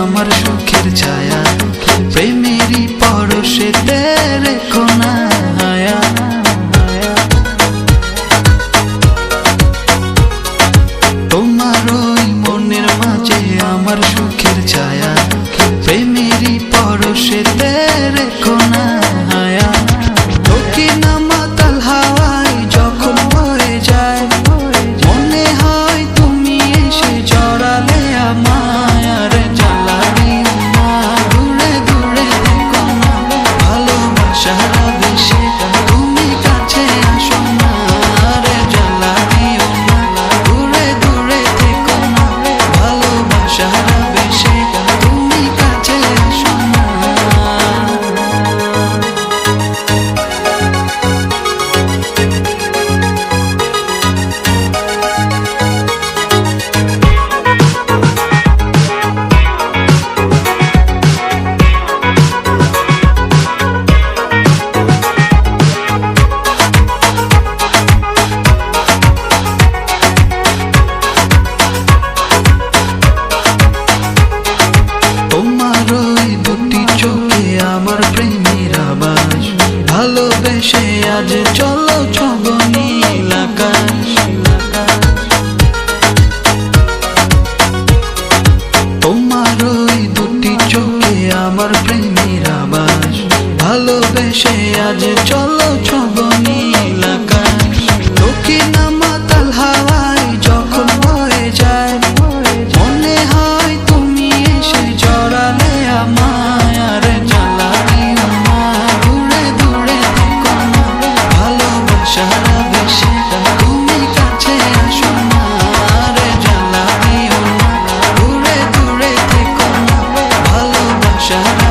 আমার সুখের ছায়া। প্রেমেরই পরশেতে আমার প্রেম। shine